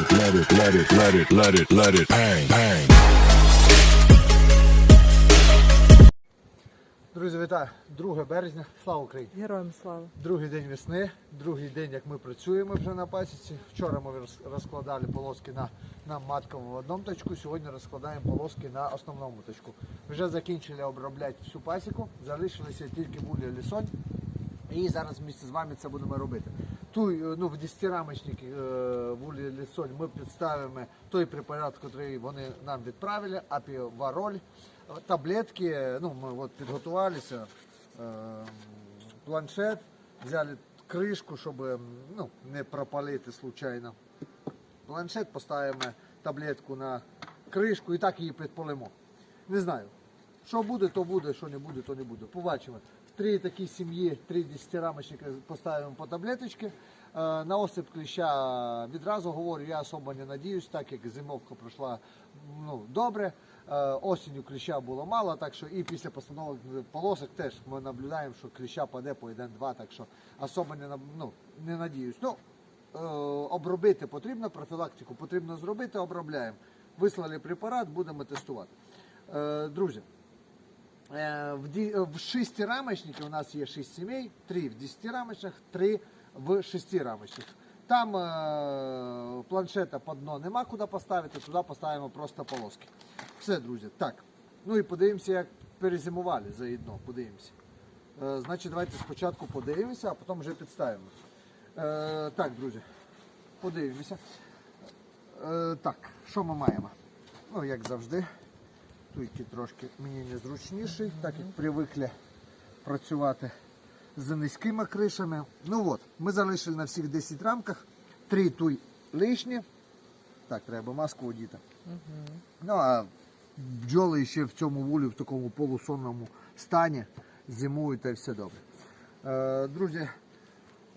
it, let it, let it, let it, let it, let it bang, bang. Друзі, вітаю! 2 березня, слава Україні! Героям слава. Другий день весни, другий день, як ми працюємо вже на пасіці. Вчора ми розкладали полоски на, на маткову в одному точку, сьогодні розкладаємо полоски на основному точку. Вже закінчили обробляти всю пасіку, залишилися тільки вулі лісонь. І зараз вместе з вами це будемо робити. Ту, е, ну, в 10 рамочник вулі лісонь ми представимо той препарат, який вони нам відправили, апівароль, таблетки. Ну, ми от підготувалися, е, планшет, взяли кришку, щоб ну, не пропалити случайно. Планшет поставимо таблетку на кришку і так її підполимо. Не знаю. Що буде, то буде, що не буде, то не буде. Побачимо. Три такі сім'ї, три десятирамочника поставимо по таблеточки. Е, На осип кліща відразу говорю, я особо не надіюсь, так як зимовка пройшла ну, добре. Е, Осінню кліща було мало, так що і після постановок полосок теж ми наблюдаємо, що кліща паде по 1-2, так що особо не, ну, не надіюсь. Ну, е, обробити потрібно, профілактику потрібно зробити, обробляємо. Вислали препарат, будемо тестувати. Друзі, е, в шестирамочнике у нас є 6 сімей, 3 в 10 рамочних, 3 в 6 рамочних. Там е, планшета по дно нема куди поставити, туди поставимо просто полоски. Все, друзі. Так. Ну і подивимося, як перезимували заодно. Подивимося. Е, значить, давайте спочатку подивимося, а потім вже підставимо. Е, так, друзі, подивимося. Е, так, що ми маємо? Ну, як завжди, туйки трошки мені незручніший, так як привикли працювати з низькими кришами. Ну от, ми залишили на всіх 10 рамках, 3 туй лишні. Так, треба маску одіти. Ну а бджоли ще в цьому вулі, в такому полусонному стані зимують та все добре. Е, друзі,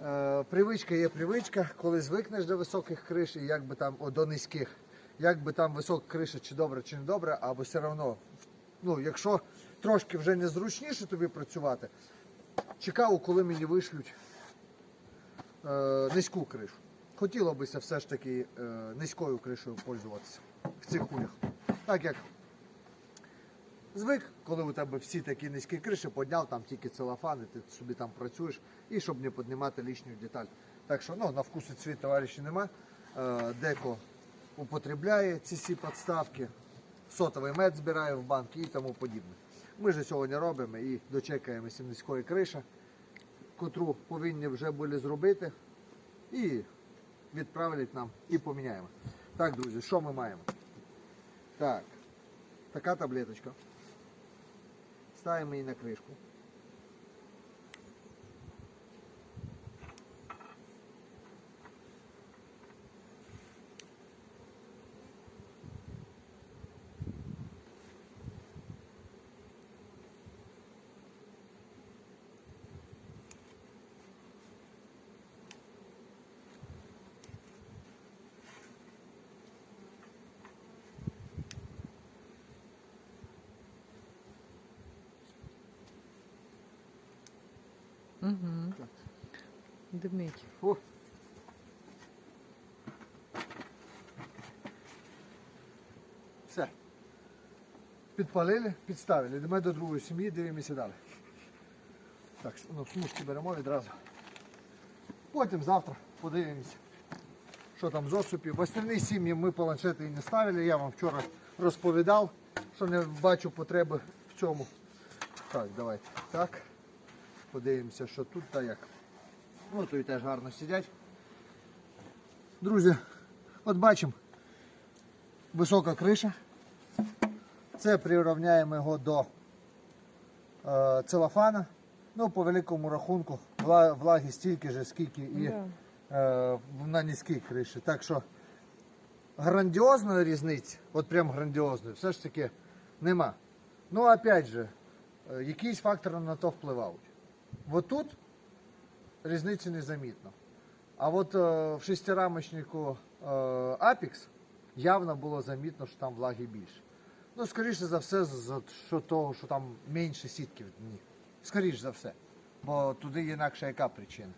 е, привичка є привичка, коли звикнеш до високих криш і як би там до низьких. Як би там висока криша, чи добре, чи не добре, або все одно, ну, якщо трошки вже незручніше тобі працювати, чекав, коли мені вишлють е, низьку кришу. Хотіло бися все ж таки е, низькою кришою пользуватися в цих кулях. Так як звик, коли у тебе всі такі низькі криші, підняв там тільки целофан, і ти собі там працюєш, і щоб не піднімати лишню деталь. Так що ну, на вкус і цвіт товариші нема. Е, деко употребляє ці всі підставки, сотовий мед збирає в банки і тому подібне. Ми ж сьогодні робимо і дочекаємося низької криші, котру повинні вже були зробити. І відправлять нам і поміняємо. Так, друзі, що ми маємо? Так, така таблеточка. Ставимо її на кришку. Димить. О. Все. Підпалили, підставили. Йдемо до другої сім'ї, дивимося далі. Так, ну, смужки беремо відразу. Потім завтра подивимося, що там з осупів. В остальні сім'ї ми планшети і не ставили. Я вам вчора розповідав, що не бачу потреби в цьому. Так, давайте. Так. Подивимося, що тут та як. Ну, тут теж гарно сидять. Друзі, от бачимо висока криша. Це прирівняємо його до е, целофана. Ну, по великому рахунку, вла- влаги стільки ж, скільки і е, на низькій криші. Так що грандіозної різниці, от прям грандіозної, все ж таки нема. Ну, опять же, е, якісь фактори на то впливають. Вот тут різниці незамітно. А от е, в шестирамочнику е, Apex явно було замітно, що там влаги більше. Ну, скоріше за все, за що того, що там менше сітки в дні. Скоріше за все. Бо туди інакше яка причина?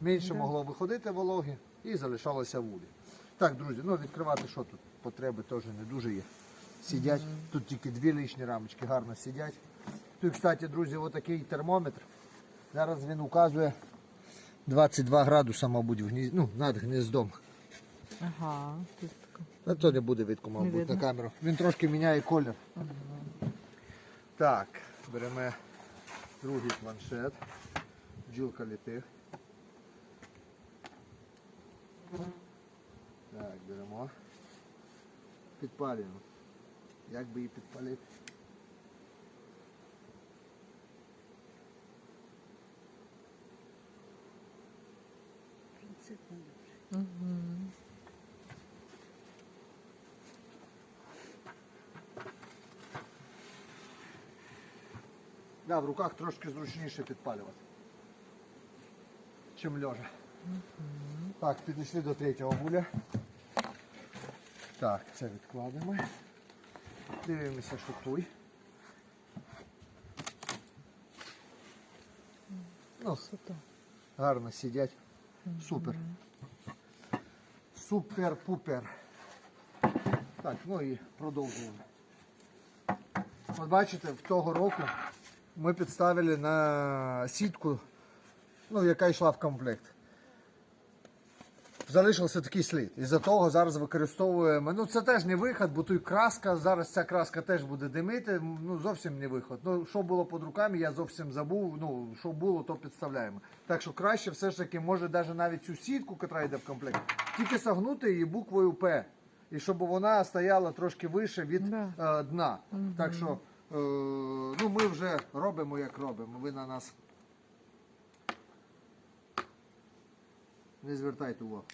Менше могло виходити вологи і залишалося вулі. Так, друзі, ну відкривати що тут? Потреби теж не дуже є. Сидять. Тут тільки дві лишні рамочки гарно сидять. Тут, кстати, друзі, отакий термометр. Зараз він указує 22 градуса, мабуть, в гніз... ну, над гніздом. Ага, тут така. Та то не буде видко, мабуть, видно. на камеру. Він трошки міняє колір. Так, беремо другий планшет. Бджілка літих. Так, беремо. Підпалюємо. Як би її підпалити? Да, в руках трошки зручніше підпалювати, чим лежа. Так, підійшли до третього буля. Так, це відкладемо. Дивимося, що туй. Ну, гарно сидять. Супер. Супер-пупер. Так, ну і продовжуємо. От бачите, в того року ми підставили на сітку, ну, яка йшла в комплект. Залишився такий слід. І за того зараз використовуємо. Ну це теж не виход, бо тут краска. Зараз ця краска теж буде димити. Ну зовсім не виход. Ну що було під руками, я зовсім забув. Ну що було, то підставляємо. Так що краще все ж таки, може навіть навіть цю сітку, яка йде в комплект, тільки сагнути її буквою П. І щоб вона стояла трошки вище від Да. е, дна. Так що ну, ми вже робимо, як робимо. Ви на нас не звертайте увагу.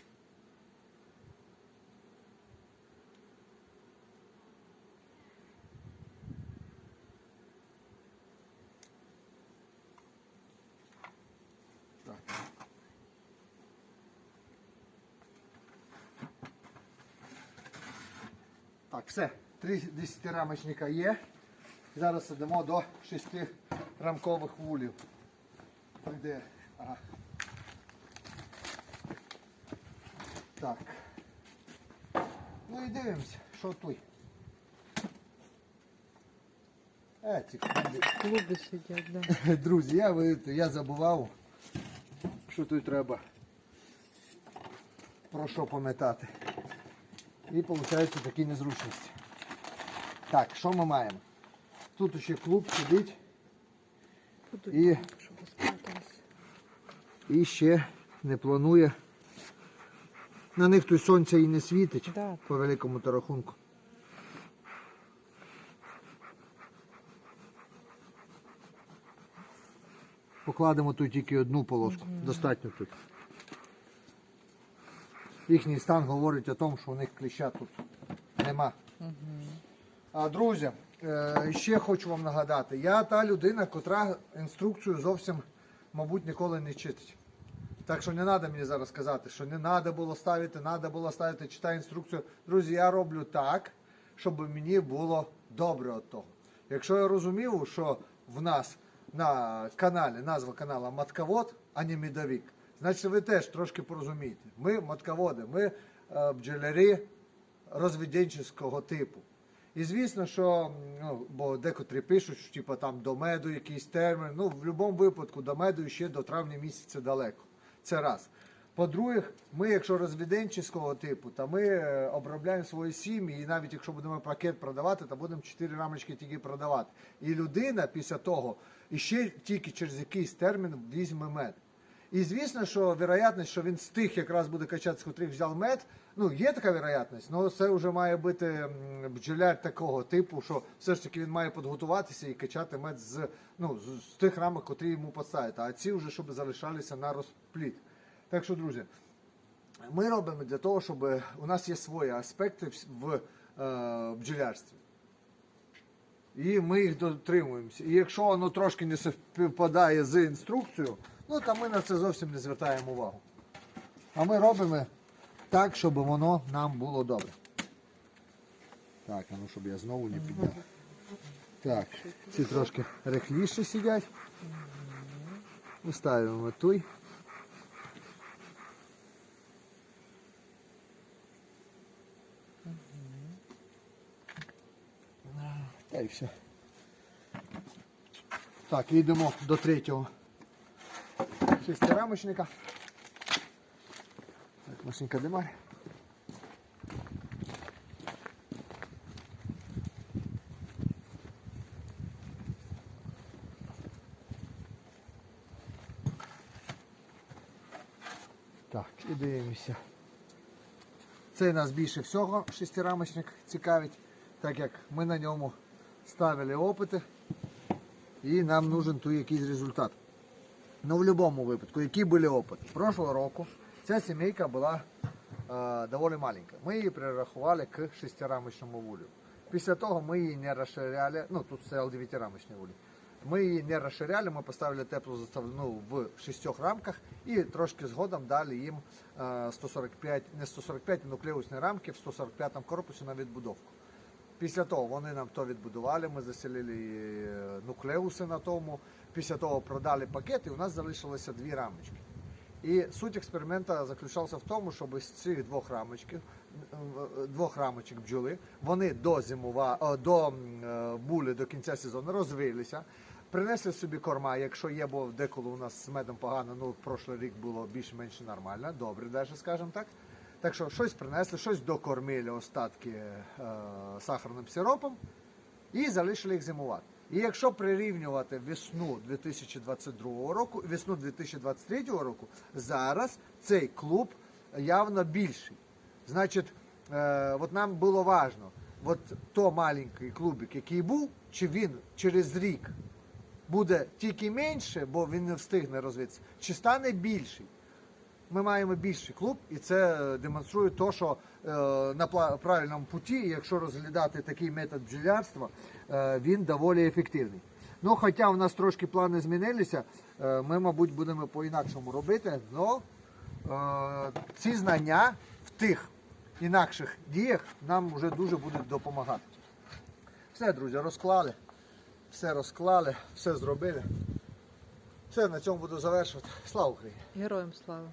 Так. Так, все. Три десятирамочника є. Зараз йдемо до шести рамкових вулів. Прийде. Ага. Так. Ну і дивимося, що тут. Е, ці клуби. Клуби сидять, да. Друзі, я, ви- я забував, що тут треба про що пам'ятати. І виходить такі незручності. Так, що ми маємо? Тут ще клуб сидить І- і ще не планує. На них тут сонця і не світить Да. по великому то рахунку. Покладемо тут тільки одну полоску. Достатньо тут. Їхній стан говорить о тому, що у них кліща тут нема. А, друзі, ще хочу вам нагадати, я та людина, котра інструкцію зовсім, мабуть, ніколи не читить. Так що не треба мені зараз казати, що не треба було ставити, треба було ставити, читай інструкцію. Друзі, я роблю так, щоб мені було добре від того. Якщо я розумів, що в нас на каналі, назва каналу Матковод, а не Медовик, значить ви теж трошки порозумієте. Ми матководи, ми е, бджолярі розвіденчого типу. І звісно, що ну, бо декотрі пишуть, що типу, там до меду якийсь термін. Ну, в будь-якому випадку до меду ще до травня місяця далеко. Це раз. По-друге, ми, якщо розвіденчого типу, то ми е, обробляємо свої сім'ї, і навіть якщо будемо пакет продавати, то будемо 4 рамочки тільки продавати. І людина після того іще тільки через якийсь термін візьме мед. І звісно, що вероятність, що він з тих якраз буде качати, з котрих взяв мед, ну є така вероятність, але це вже має бути бджоляр такого типу, що все ж таки він має підготуватися і качати мед з, ну, з, тих рамок, котрі йому поставити. А ці вже щоб залишалися на розпліт. Так що, друзі, ми робимо для того, щоб у нас є свої аспекти в, в е, бджолярстві. І ми їх дотримуємося. І якщо воно трошки не співпадає з інструкцією, ну то ми на це зовсім не звертаємо увагу. А ми робимо так, щоб воно нам було добре. Так, а ну щоб я знову не підняв. Так, ці трошки рехліше сидять. І ставимо той. Та й все. Так, йдемо до третього шестирамочника. Так, машинка немає. Так, і дивимося. Це нас більше всього шестирамочник цікавить, так як ми на ньому ставили опити і нам нужен тут якийсь результат. Ну, в будь-якому випадку, які були опити? Прошлого року ця сімейка була е, доволі маленька. Ми її перерахували к шестирамочному вулю. Після того ми її не розширяли, ну тут стоял дев'ятирамочний вуль. Ми її не розширяли, ми поставили теплу заставну в шістьох рамках і трошки згодом дали їм е, 145, не 145 нуклеусні рамки в 145 корпусі на відбудовку. Після того вони нам то відбудували, ми заселили е, нуклеуси на тому. Після того продали пакет, і у нас залишилося дві рамочки. І суть експерименту заключався в тому, щоб з цих двох рамочків, е, двох рамочок бджоли, вони до зимова, е, до м, були до кінця сезону розвилися, принесли собі корма, якщо є, бо деколи у нас з медом погано, ну прошлий рік було більш-менш нормально, добре, навіть скажімо так. Так що щось принесли, щось докормили остатки е, сахарним сиропом і залишили їх зимувати. І якщо прирівнювати весну 2022 року весну 2023 року, зараз цей клуб явно більший. Значить, е, от нам було важно, от то маленький клубик, який був, чи він через рік буде тільки менше, бо він не встигне розвитися, чи стане більший ми маємо більший клуб, і це е, демонструє те, що е, на правильному путі, якщо розглядати такий метод бджолярства, е, він доволі ефективний. Ну, хоча в нас трошки плани змінилися, ми, мабуть, будемо по-інакшому робити, але ці знання в тих інакших діях нам вже дуже будуть допомагати. Все, друзі, розклали, все розклали, все зробили. Все, на цьому буду завершувати. Слава Україні! Героям слава.